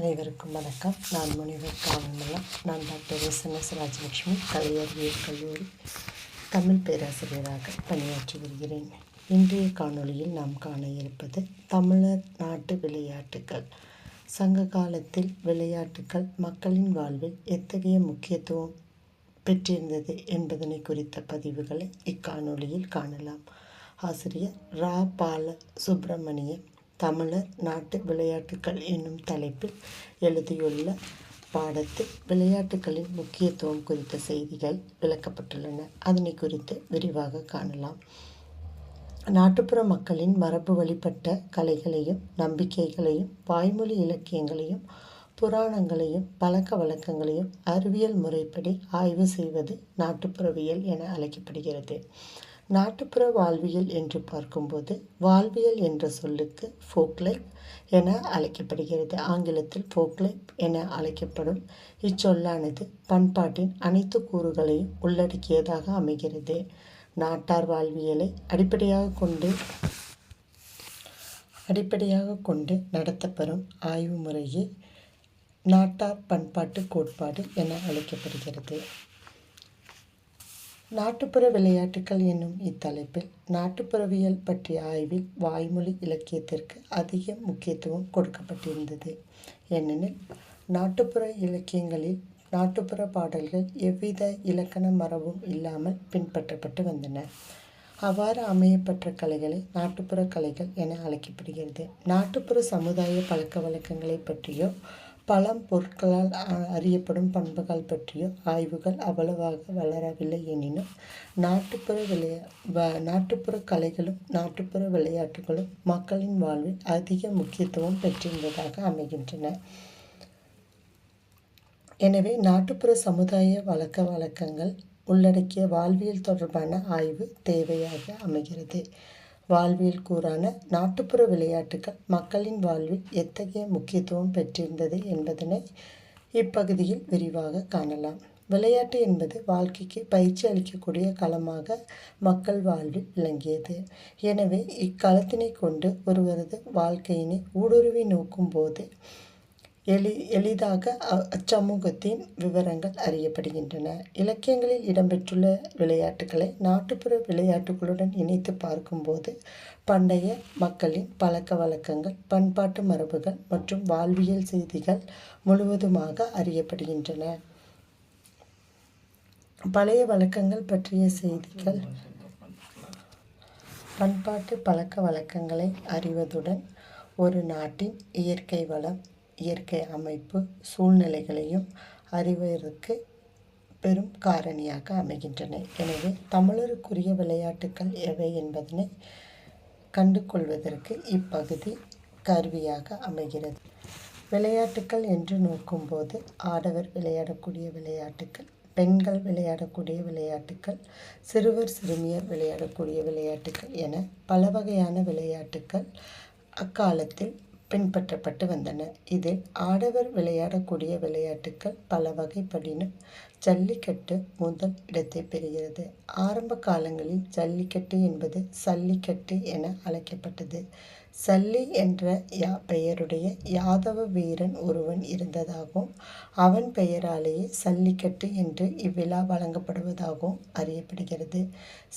அனைவருக்கும் வணக்கம். நான் முனிவர் காவல்மலம். நான் doctor S N S Rajalakshmi கலையறிவியல் கல்லூரி தமிழ் பேராசிரியராக பணியாற்றி வருகிறேன். இன்றைய காணொளியில் நாம் காண இருப்பது தமிழர் நாட்டு விளையாட்டுகள் சங்க காலத்தில் விளையாட்டுகள் மக்களின் வாழ்வில் எத்தகைய முக்கியத்துவம் பெற்றிருந்தது என்பதனை குறித்த பதிவுகளை இக்காணொளியில் காணலாம். ஆசிரியர் ரா. பால சுப்பிரமணியம் தமிழர் நாட்டு விளையாட்டுகள் என்னும் தலைப்பில் எழுதியுள்ள பாடத்தில் விளையாட்டுகளின் முக்கியத்துவம் குறித்த செய்திகள் விளக்கப்பட்டுள்ளன. அதனை குறித்து விரிவாக காணலாம். நாட்டுப்புற மக்களின் மரபு வழிபட்ட கலைகளையும் நம்பிக்கைகளையும் வாய்மொழி இலக்கியங்களையும் புராணங்களையும் பழக்க வழக்கங்களையும் அறிவியல் முறைப்படி ஆய்வு செய்வது நாட்டுப்புறவியல் என அழைக்கப்படுகிறது. நாட்டுப்புற வாழ்வியல் என்று பார்க்கும்போது வாழ்வியல் என்ற சொல்லுக்கு ஃபோக்லைப் என அழைக்கப்படுகிறது. ஆங்கிலத்தில் ஃபோக்லைப் என அழைக்கப்படும் இச்சொல்லானது பண்பாட்டின் அனைத்து கூறுகளையும் உள்ளடக்கியதாக அமைகிறது. நாட்டார் வாழ்வியலை அடிப்படையாக கொண்டு அடிப்படையாக கொண்டு நடத்தப்பெறும் ஆய்வு முறையே நாட்டார் பண்பாட்டு கோட்பாடு என அழைக்கப்படுகிறது. நாட்டுப்புற விளையாட்டுகள் என்னும் இத்தலைப்பில் நாட்டுப்புறவியல் பற்றிய ஆய்வில் வாய்மொழி இலக்கியத்திற்கு அதிக முக்கியத்துவம் கொடுக்கப்பட்டிருந்தது. ஏனெனில் நாட்டுப்புற இலக்கியங்களில் நாட்டுப்புற பாடல்கள் எவ்வித இலக்கண மரபும் இல்லாமல் பின்பற்றப்பட்டு வந்தன. அவ்வாறு அமையப்பட்ட கலைகளை நாட்டுப்புற கலைகள் என அழைக்கப்படுகிறது. நாட்டுப்புற சமுதாய பழக்க வழக்கங்களை பற்றியோ பழம் பொருட்களால் அறியப்படும் பண்புகள் பற்றிய ஆய்வுகள் அவ்வளவாக வளரவில்லை எனினும் நாட்டுப்புற விளையா நாட்டுப்புற கலைகளும் நாட்டுப்புற விளையாட்டுகளும் மக்களின் வாழ்வில் அதிக முக்கியத்துவம் பெற்றிருந்ததாக அமைகின்றன. எனவே நாட்டுப்புற சமுதாய வழக்க வழக்கங்கள் உள்ளடக்கிய வாழ்வியல் தொடர்பான ஆய்வு தேவையாக அமைகிறது. வாழ்வியல் கூறான நாட்டுப்புற விளையாட்டுகள் மக்களின் வாழ்வில் எத்தகைய முக்கியத்துவம் பெற்றிருந்தது என்பதனை இப்பகுதியில் விரிவாக காணலாம். விளையாட்டு என்பது வாழ்க்கைக்கு பயிற்சி அளிக்கக்கூடிய களமாக மக்கள் வாழ்வில் விளங்கியது. எனவே இக்களத்தினை கொண்டு ஒருவரது வாழ்க்கையினை ஊடுருவி நோக்கும் போது எளி எளிதாக அச்சமூகத்தின் விவரங்கள் அறியப்படுகின்றன. இலக்கியங்களில் இடம்பெற்றுள்ள விளையாட்டுகளை நாட்டுப்புற விளையாட்டுகளுடன் இணைத்து பார்க்கும்போது பண்டைய மக்களின் பழக்க வழக்கங்கள் பண்பாட்டு மரபுகள் மற்றும் வாழ்வியல் செய்திகள் முழுவதுமாக அறியப்படுகின்றன. பழைய வழக்கங்கள் பற்றிய செய்திகள். பண்பாட்டு பழக்க வழக்கங்களை அறிவதுடன் ஒரு நாட்டின் இயற்கை வளம் இயற்கை அமைப்பு சூழ்நிலைகளையும் அறிவதற்கு பெரும் காரணியாக அமைகின்றன. எனவே தமிழருக்குரிய விளையாட்டுக்கள் எவை என்பதனை கண்டு கொள்வதற்கு இப்பகுதி கருவியாக அமைகிறது. விளையாட்டுக்கள் என்று நோக்கும்போது ஆடவர் விளையாடக்கூடிய விளையாட்டுக்கள் பெண்கள் விளையாடக்கூடிய விளையாட்டுக்கள் சிறுவர் சிறுமியர் விளையாடக்கூடிய விளையாட்டுக்கள் என பல வகையான விளையாட்டுக்கள் அக்காலத்தில் பின்பற்றப்பட்டு வந்தன. இதில் ஆடவர் விளையாடக்கூடிய விளையாட்டுக்கள் பல வகைப்படின ஜல்லிக்கட்டு முதல் இடத்தை பெறுகிறது. ஆரம்ப காலங்களில் ஜல்லிக்கட்டு என்பது சல்லிக்கட்டு என அழைக்கப்பட்டது. சல்லி என்ற யா பெயருடைய யாதவ வீரன் ஒருவன் இருந்ததாகவும் அவன் பெயராலேயே சல்லிக்கட்டு என்று இவ்விழா வழங்கப்படுவதாகவும் அறியப்படுகிறது.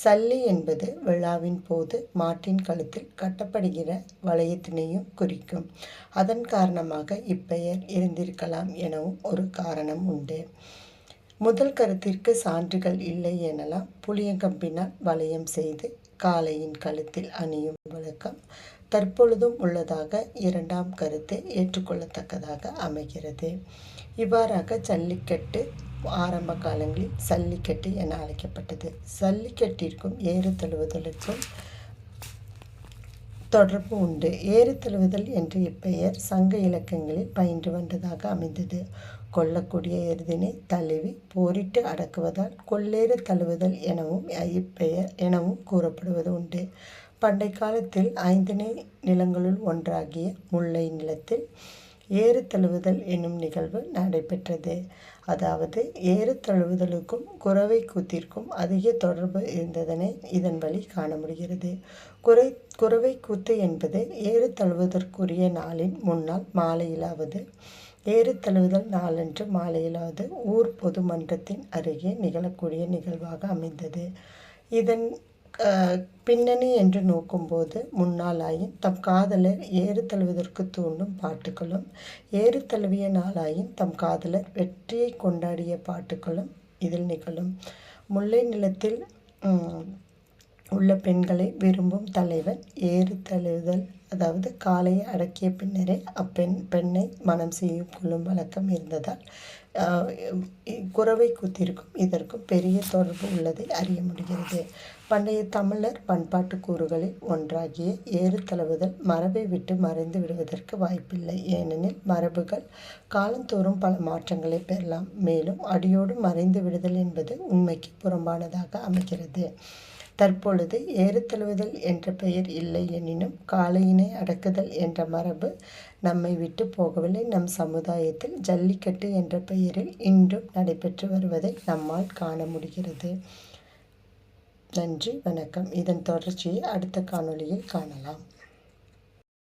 சல்லி என்பது விழாவின் போது மாட்டின் கழுத்தில் கட்டப்படுகிற வளையத்தினையும் குறிக்கும். அதன் காரணமாக இப்பெயர் இருந்திருக்கலாம் எனவும் ஒரு காரணம் உண்டு. முதல் கருத்திற்கு சான்றுகள் இல்லை எனலாம் புளியங்கம்பினால் வளையம் செய்து காலையின் கழுத்தில் அணியும் வழக்கம் தற்பொழுதும் உள்ளதாக இரண்டாம் கருத்து ஏற்றுக்கொள்ளத்தக்கதாக அமைகிறது. இவ்வாறாக ஜல்லிக்கட்டு ஆரம்ப காலங்களில் சல்லிக்கட்டு என அழைக்கப்பட்டது. சல்லிக்கட்டிற்கும் ஏறு தழுவுதலுக்கும் தொடர்பு உண்டு. ஏறு தழுவுதல் என்ற இப்பெயர் சங்க இலக்கங்களில் பயின்று வந்ததாக அமைந்தது. கொல்லக்கூடிய எருதினை தழுவி போரிட்டு அடக்குவதால் கொள்ளேறு தழுவுதல் எனவும் ஐப்பெயர் எனவும் கூறப்படுவது உண்டு. பண்டை காலத்தில் ஐந்திணை நிலங்களுள் ஒன்றாகிய முல்லை நிலத்தில் ஏறு தழுவுதல் என்னும் நிகழ்வு நடைபெற்றது. அதாவது ஏறு தழுவுதலுக்கும் குறவை கூத்திற்கும் அதிக தொடர்பு இருந்ததனை இதன் வழி காண முடிகிறது. குறை குறவை கூத்து என்பது ஏறு தழுவுவதற்குரிய நாளின் முன்னால் மாலையிலாவது ஏறு தழுவுதல் நாளன்று மாலையிலாவது ஊர் பொது மன்றத்தின் அருகே நிகழக்கூடிய நிகழ்வாக அமைந்தது. இதன் பின்னணி என்று நோக்கும்போது முன்னாளாயின் தம் காதலர் ஏறு தழுவதற்கு தூண்டும் பாட்டுகளும் ஏறு தழுவிய நாளாயின் தம் காதலர் வெற்றியை கொண்டாடிய பாட்டுகளும் இதில் நிகழும். முல்லை நிலத்தில் உள்ள பெண்களை விரும்பும் தலைவன் ஏறு தழுவுதல் அதாவது காலையை அடக்கிய பின்னரே அப்பெண் பெண்ணை மனம் செய்யும் கொள்ளும் வழக்கம் இருந்ததால் குறவை கூத்திற்கும் இதற்கும் பெரிய தொடர்பு உள்ளதை அறிய முடிகிறது. பண்டைய தமிழர் பண்பாட்டு கூறுகளில் ஒன்றாகிய ஏறு தழுவுதல் மரபை விட்டு மறைந்து விடுவதற்கு வாய்ப்பில்லை. ஏனெனில் மரபுகள் காலந்தோறும் பல மாற்றங்களை பெறலாம். மேலும் அடியோடு மறைந்து விடுதல் என்பது உண்மைக்கு புறம்பானதாக அமைகிறது. தற்பொழுது ஏறுத்தழுவுதல் என்ற பெயர் இல்லை எனினும் காளையினை அடக்குதல் என்ற மரபு நம்மை விட்டு போகவில்லை. நம் சமுதாயத்தில் ஜல்லிக்கட்டு என்ற பெயரில் இன்றும் நடைபெற்று வருவதை நம்மால் காண முடிகிறது. நன்றி வணக்கம். இதன் தொடர்ச்சியை அடுத்த காணொளியில் காணலாம்.